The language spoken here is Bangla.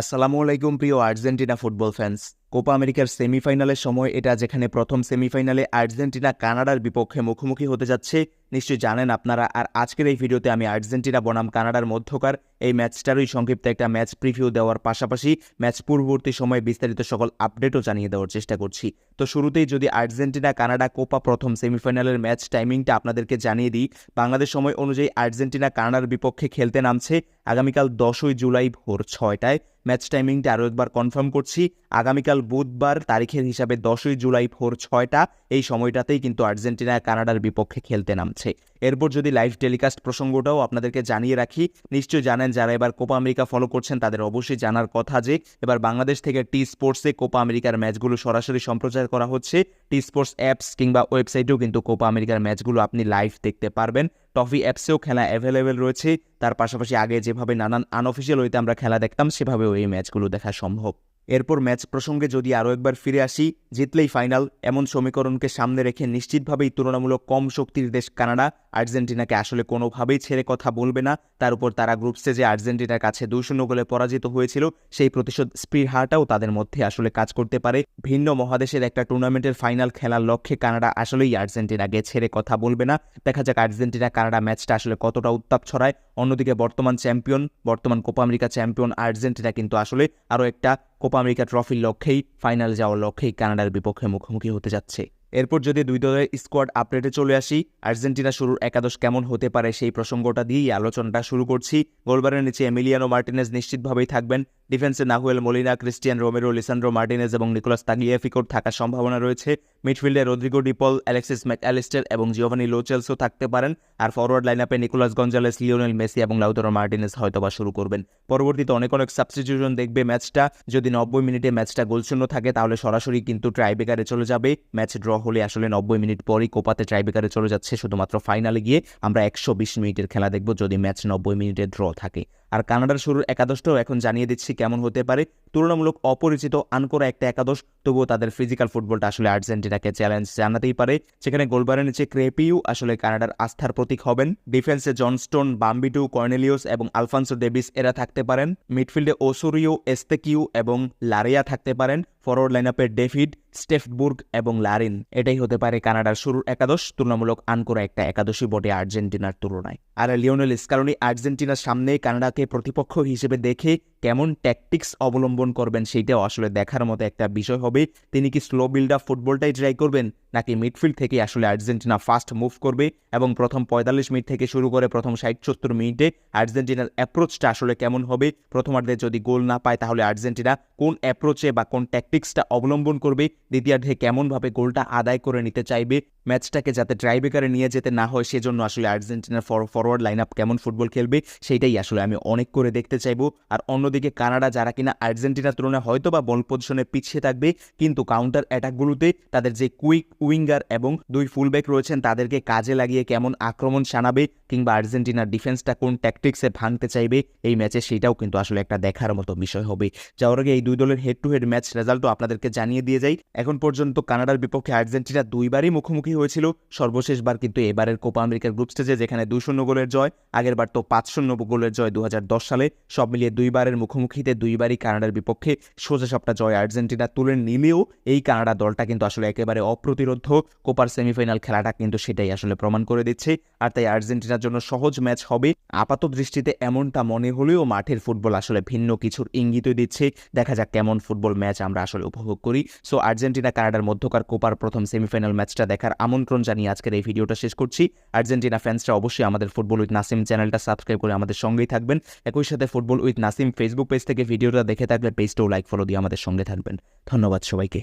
আসসালামু আলাইকুম প্রিয় আর্জেন্টিনা ফুটবল ফ্যান্স। কোপা আমেরিকার সেমিফাইনালের সময় এটা যেখানে প্রথম সেমিফাইনালে আর্জেন্টিনা কানাডার বিপক্ষে মুখোমুখি হতে যাচ্ছে, নিশ্চয়ই জানেন আপনারা। আর আজকের এই ভিডিওতে আমি আর্জেন্টিনা বনাম কানাডার মধ্যকার এই ম্যাচটারই সংক্ষিপ্ত একটা ম্যাচ প্রিভিউ দেওয়ার পাশাপাশি ম্যাচ পূর্ববর্তী সময়ে বিস্তারিত সকল আপডেটও জানিয়ে দেওয়ার চেষ্টা করছি। তো শুরুতেই যদি আর্জেন্টিনা, কানাডা, কোপা প্রথম সেমিফাইনালের ম্যাচ টাইমিংটা আপনাদেরকে জানিয়ে দিই। বাংলাদেশ সময় অনুযায়ী আর্জেন্টিনা, কানাডার বিপক্ষে খেলতে নামছে আগামীকাল দশই জুলাই ভোর ছয়টায়। ম্যাচ টাইমিংটা আরও একবার কনফার্ম করছি। আগামীকাল বুধবার তারিখের হিসাবে দশই জুলাই ভোর ছয়টা। এই সময়টাতেই কিন্তু আর্জেন্টিনা, কানাডার বিপক্ষে খেলতে নামছে। এরপর যদি লাইভ টেলিকাস্ট প্রসঙ্গটাও আপনাদেরকে জানিয়ে রাখি, নিশ্চয়ই জানেন যারা এবার কোপা আমেরিকা ফলো করছেন, তাদের অবশ্যই জানার কথা যে, এবার বাংলাদেশ থেকে টি স্পোর্টসে কোপা আমেরিকার ম্যাচগুলো সরাসরি সম্প্রচার করা হচ্ছে। টি স্পোর্টস অ্যাপস কিংবা ওয়েবসাইটেও কিন্তু কোপা আমেরিকার ম্যাচগুলো আপনি লাইভ দেখতে পারবেন। টফি অ্যাপসেও খেলা অ্যাভেলেবেল রয়েছে। তার পাশাপাশি আগে যেভাবে নানান আনঅফিসিয়াল ওইতে আমরা খেলা দেখতাম, সেভাবেও এই ম্যাচগুলো দেখা সম্ভব। এরপর ম্যাচ প্রসঙ্গে যদি আরও একবার ফিরে আসি, জিতলেই ফাইনাল, এমন সমীকরণকে সামনে রেখে নিশ্চিতভাবেই তুলনামূলক কম শক্তির দেশ কানাডা। আর্জেন্টিনাকে আসলে কোনোভাবেই ছেড়ে কথা বলবে না। তার উপর তারা গ্রুপ স্টেজে আর্জেন্টিনার কাছে দুই শূন্য গোলে পরাজিত হয়েছিল। সেই প্রতিশোধ স্পৃহাটাও তাদের মধ্যে আসলে কাজ করতে পারে। ভিন্ন মহাদেশের একটা টুর্নামেন্টের ফাইনাল খেলার লক্ষ্যে কানাডা আসলেই আর্জেন্টিনাকে ছেড়ে কথা বলবে না। দেখা যাক আর্জেন্টিনা কানাডা ম্যাচটা আসলে কতটা উত্তাপ ছড়ায়। অন্যদিকে বর্তমান চ্যাম্পিয়ন, বর্তমান কোপা আমেরিকা চ্যাম্পিয়ন আর্জেন্টিনা কিন্তু আসলে আরও একটা কোপা আমেরিকা ট্রফির লক্ষ্যেই, ফাইনাল যাওয়ার লক্ষ্যেই কানাডার বিপক্ষে মুখোমুখি হতে যাচ্ছে। এরপর যদি দুই দলের স্কোয়াড আপডেটে চলে আসি, আর্জেন্টিনা শুরুর একাদশ কেমন হতে পারে সেই প্রসঙ্গটা দিয়েই আলোচনাটা শুরু করছি। গোলবারের নিচে এমিলিয়ানো মার্টিনেজ নিশ্চিতভাবেই থাকবেন। ডিফেন্সে Nahuel Molina, Cristian Romero Lisandro Martinez এবং নিকোলাস তাগলিয়াফিকোর থাকার সম্ভাবনা রয়েছে। মিডফিল্ডে Rodrigo De Paul Alexis Mac Allister এবং জিওভানি লোচেলসও থাকতে পারেন। আর ফরওয়ার্ড লাইন আপে নিকোলাস গঞ্জালেস, লিওনেল মেসি এবং লাউতরো মার্টিনেজ হয়তোবা শুরু করবেন। পরবর্তীতে অনেক অনেক সাবস্টিটিউশন দেখবে ম্যাচটা। যদি নব্বই মিনিটে ম্যাচটা গোলশূন্য থাকে, তাহলে সরাসরি কিন্তু ট্রাইবেকারে চলে যাবে। ম্যাচ ড্র হলে আসলে নব্বই মিনিট পরই কোপাতে ট্রাইবেকারে চলে যাচ্ছে, শুধুমাত্র ফাইনালে গিয়ে আমরা একশো বিশ মিনিটের খেলা দেখব। যদি ম্যাচ নব্বই মিনিটে ড্র থাকে। আর কানাডার শুরুর একাদশটাও এখন জানিয়ে দিচ্ছি কেমন হতে পারে। তুলনামূলক অপরিচিত আনকোরা একটা একাদশ, তবুও তাদের ফিজিক্যাল ফুটবলটা আসলে আর্জেন্টিনাকে চ্যালেঞ্জ জানাতেই পারে। সেখানে গোলবারের নিচে ক্রেপিউ আসলে কানাডার আস্থার প্রতীক হবেন। ডিফেন্সে জনস্টোন বাম্বিটু কর্নেলিওস এবং আলফান্সো ডেভিস এরা থাকতে পারেন। মিডফিল্ডে ওসুরিও, এস্তেকিউ এবং লারিয়া থাকতে পারেন। ফরওয়ার্ড লাইন আপে ডেভিড স্টেফবুর্গ এবং লারিন এটাই হতে পারে কানাডার শুরুর একাদশ। তুলনামূলক আনকোরা একটা একাদশী বটে আর্জেন্টিনার তুলনায়। আর লিওনেল স্কালোনি আর্জেন্টিনার সামনে কানাডাকে প্রতিপক্ষ হিসেবে দেখে কেমন ট্যাকটিক্স অবলম্বন করবেন সেইটাও আসলে দেখার মতো একটা বিষয় হবে। তিনি কি স্লো বিল্ড আপ ফুটবলটাই ট্রাই করবেন, নাকি মিডফিল্ড থেকে আসলে আর্জেন্টিনা ফাস্ট মুভ করবে এবং প্রথম পঁয়তাল্লিশ মিনিট থেকে শুরু করে প্রথম ষাট সত্তর মিনিটে আর্জেন্টিনার অ্যাপ্রোচটা আসলে কেমন হবে? প্রথমার্ধে যদি গোল না পায় তাহলে আর্জেন্টিনা কোন অ্যাপ্রোচে বা কোন ট্যাকটিক্সটা অবলম্বন করবে? দ্বিতীয়ার্ধে কেমনভাবে গোলটা আদায় করে নিতে চাইবে? ম্যাচটাকে যাতে ট্রাইবেকারে নিয়ে যেতে না হয়, সেজন্য আসলে আর্জেন্টিনার ফরওয়ার্ড লাইন আপ কেমন ফুটবল খেলবে, সেইটাই আসলে আমি অনেক করে দেখতে চাইব। আর অন্যদিকে কানাডা যারা কিনা আর্জেন্টিনার তুলনায় হয়তো বা বল পজিশনে পিছিয়ে থাকবে, কিন্তু কাউন্টার অ্যাটাকগুলোতে তাদের যে কুইক উইঙ্গার এবং দুই ফুলব্যাক রয়েছেন, তাদেরকে কাজে লাগিয়ে কেমন আক্রমণ শানাবে, কিংবা আর্জেন্টিনার ডিফেন্সটা কোন ট্যাকটিক্সে ভাঙতে চাইবে, এই ম্যাচে সেটাও কিন্তু আসলে একটা দেখার মতো বিষয় হবে। যাওয়ার আগে এই দুই দলের হেড টু হেড ম্যাচ রেজাল্টও আপনাদেরকে জানিয়ে দিয়ে যাই। এখন পর্যন্ত কানাডার বিপক্ষে আর্জেন্টিনা দুইবারই মুখোমুখি হয়েছিল। সর্বশেষবার কিন্তু এবারের কোপা আমেরিকার গ্রুপ স্টেজে যেখানে দুই শূন্য গোলের জয় আগের বার তো পাঁচ শূন্য গোলের জয় দু সালে, সব মিলিয়ে দুইবারের মুখোমুখিতে দুইবারই কানাডার বিপক্ষে সোজা সবটা জয় আর্জেন্টিনা তুলে নিলেও এই কানাডা দলটা কিন্তু আসলে একেবারে অপ্রতিরোধ কোপার সেমিফাইনাল খেলাটা কিন্তু সেটাই আসলে প্রমাণ করে দিচ্ছে। আর তাই আর্জেন্টিনার জন্য সহজ ম্যাচ হবে। আপাত দৃষ্টিতে এমনটা মনে হলেও মাঠের ফুটবল আসলে ভিন্ন কিছুর ইঙ্গিত দিচ্ছে। দেখা যাক কেমন ফুটবল ম্যাচ আমরা আসলে উপভোগ করি। সো আর্জেন্টিনা কানাডার মধ্যকার কোপার প্রথম সেমিফাইনাল ম্যাচটা দেখার আমন্ত্রণ জানিয়ে আজকের এই ভিডিওটা শেষ করছি। আর্জেন্টিনা ফ্যান্সরা অবশ্যই আমাদের ফুটবল উইথ নাসিম চ্যানেলটা সাবস্ক্রাইব করে আমাদের সঙ্গেই থাকবেন। একই সাথে football with Nasim Facebook page থেকে ভিডিওটা দেখে থাকলে পেজটাও লাইক ফলো দিয়ে আমাদের সঙ্গে থাকবেন। ধন্যবাদ সবাইকে।